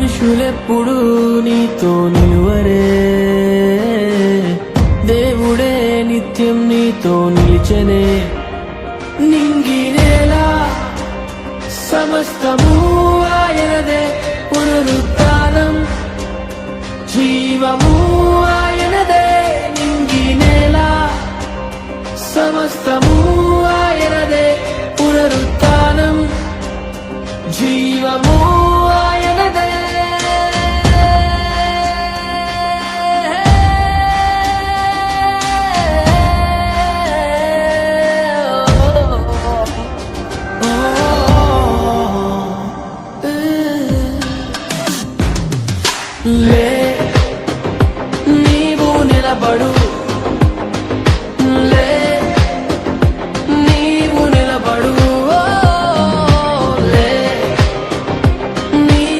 మనుషులెప్పుడు నీతో నిలువరే. దేవుడే నిత్యం నీతో నిలిచనే. నింగినేలా సమస్తము ఆయనదే. పునరుత్నం జీవము ఆయనదే. నింగినేలా సమస్తము ఆయనదే. పునరుత్నం జీవము లే నీవు నిలబడు.